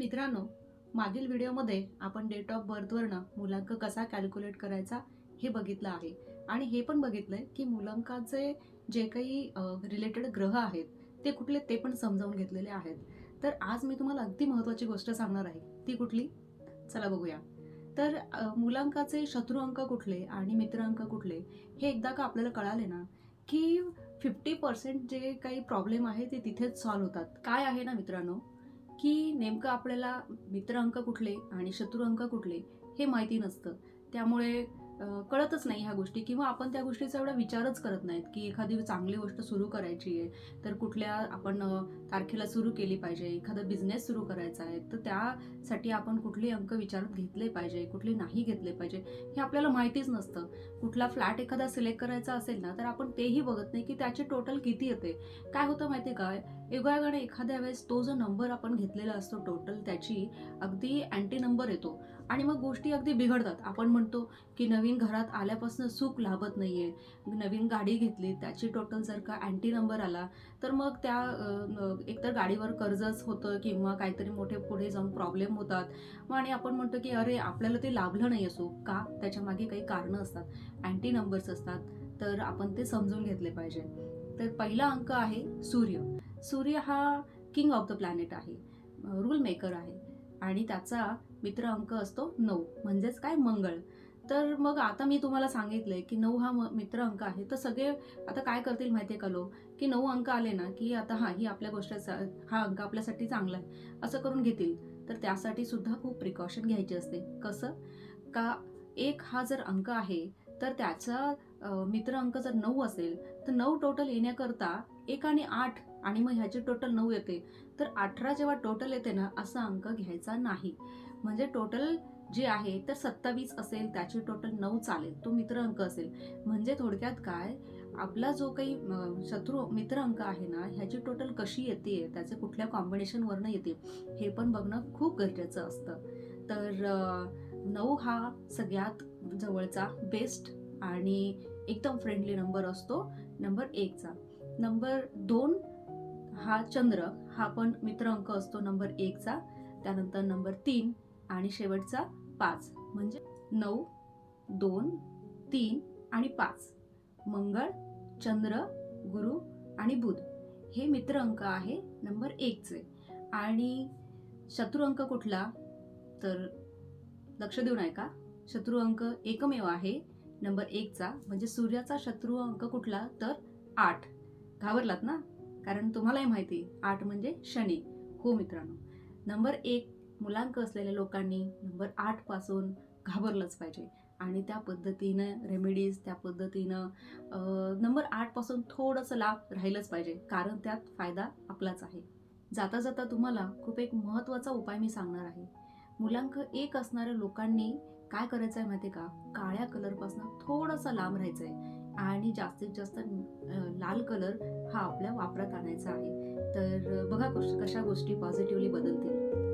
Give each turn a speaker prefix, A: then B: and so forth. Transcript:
A: मित्रांनो मागील व्हिडिओमध्ये आपण डेट ऑफ बर्थवरनं मुलांक कसा कॅल्क्युलेट करायचा हे बघितलं आहे. आणि हे पण बघितलं आहे की मुलांकाचे जे काही रिलेटेड ग्रह आहेत ते कुठले ते पण समजावून घेतलेले आहेत. तर आज मी तुम्हाला अगदी महत्त्वाची गोष्ट सांगणार आहे. ती कुठली? चला बघूया. तर मुलांकाचे शत्रू अंक कुठले आणि मित्र अंक कुठले हे एकदा का आपल्याला कळाले ना की फिफ्टी पर्सेंट जे काही प्रॉब्लेम आहे ते तिथेच सॉल्व्ह होतात. काय आहे ना मित्रांनो? की नेमकं आपल्याला मित्र अंक कुठले आणि शत्रू अंक कुठले हे माहिती नसतं. त्यामुळे कळतच नाही ह्या गोष्टी किंवा आपण त्या गोष्टीचा एवढा विचारच करत नाहीत की एखादी चांगली गोष्ट सुरू करायची आहे तर कुठल्या आपण तारखेला सुरू केली पाहिजे एखादा बिझनेस सुरू करायचा आहे तर त्यासाठी आपण कुठले अंक विचारात घेतले पाहिजे कुठले नाही घेतले पाहिजे हे आपल्याला माहितीच नसतं. कुठला फ्लॅट एखादा सिलेक्ट करायचा असेल ना तर आपण तेही बघत नाही की त्याचे टोटल किती येते. काय होतं माहिती काय? योगायोगाने एखाद्या वेळेस तो जो नंबर आपण घेतलेला असतो टोटल त्याची अगदी अँटी नंबर येतो. आणि मग गोष्टी अगदी बिघडतात. आपण म्हणतो की नवीन घरात आल्यापासून सुख लाभत नाही आहे नवीन गाडी घेतली त्याची टोटल जर का अँटी नंबर आला तर मग त्या एकतर गाडीवर कर्जच होतं किंवा काहीतरी मोठे पुढे जाऊन प्रॉब्लेम होतात. मग आणि आपण म्हणतो की अरे आपल्याला ते लाभलं नाही असो. का? त्याच्यामागे काही कारणं असतात. अँटी नंबर्स असतात. तर आपण ते समजून घेतले पाहिजे. तर पहिला अंक आहे सूर्य. सूर्य हा किंग ऑफ द प्लॅनेट आहे. रूल मेकर आहे. आणि त्याचा मित्र अंक असतो नऊ. म्हणजेच काय? मंगळ. तर मग आता मी तुम्हाला सांगितलंय की नऊ हा म- मित्र अंक आहे. तर सगळे आता काय करतील माहिती आहे का लोक? की नऊ अंक आले ना की आता हा ही आपल्या गोष्टीचा हा अंक आपल्यासाठी चांगला आहे. असं करून घेतील. तर त्यासाठी सुद्धा खूप प्रिकॉशन घ्यायची असते. कसं? का एक हा जर अंक आहे तर त्याचा मित्र अंक जर नऊ असेल तर नऊ टोटल येण्याकरता एक आणि आठ आणि मग ह्याचे टोटल नऊ येते. तर अठरा जेव्हा टोटल येते ना असा अंक घ्यायचा नाही. म्हणजे टोटल जे आहे तर सत्तावीस असेल त्याचे टोटल नऊ चालेल. तो मित्र अंक असेल. म्हणजे थोडक्यात काय आपला जो काही शत्रू मित्र अंक आहे ना ह्याची टोटल कशी येते त्याचे कुठल्या कॉम्बिनेशनवरनं येते हे पण बघणं खूप गरजेचं असतं. तर नऊ हा सगळ्यात जवळचा बेस्ट आणि एकदम फ्रेंडली नंबर असतो. नंबर एकचा नंबर दोन हा चंद्र हा पण मित्र अंक असतो नंबर एकचा त्यानंतर नंबर तीन आणि शेवटचा पाच. म्हणजे नऊ दोन तीन आणि पाच. मंगळ चंद्र गुरु आणि बुध. हे मित्र अंक आहे नंबर एकचे आणि शत्रू अंक कुठला? तर लक्ष देऊन ऐका शत्रू अंक एकमेव आहे. नंबर एकचा म्हणजे सूर्याचा शत्रू अंक कुठला? तर आठ. घाबरलात ना? कारण तुम्हालाही माहिती आठ म्हणजे शनी. हो मित्रांनो. नंबर एक मुलांक असलेल्या लोकांनी नंबर आठपासून घाबरलंच पाहिजे. आणि त्या पद्धतीनं रेमेडीज त्या पद्धतीनं नंबर आठपासून थोडंसं लाभ राहिलंच पाहिजे. कारण त्यात फायदा आपलाच आहे. जाता जाता तुम्हाला खूप एक महत्त्वाचा उपाय मी सांगणार आहे. मुलांक एक असणाऱ्या लोकांनी काय करायचं आहे माहिती आहे का? काळ्या कलरपासून थोडंसं लांब राहायचं आहे आणि जास्तीत जास्त लाल कलर हा आपल्या वापरात आणायचा आहे. तर बघा कश- कशा गोष्टी पॉझिटिव्हली बदलतील.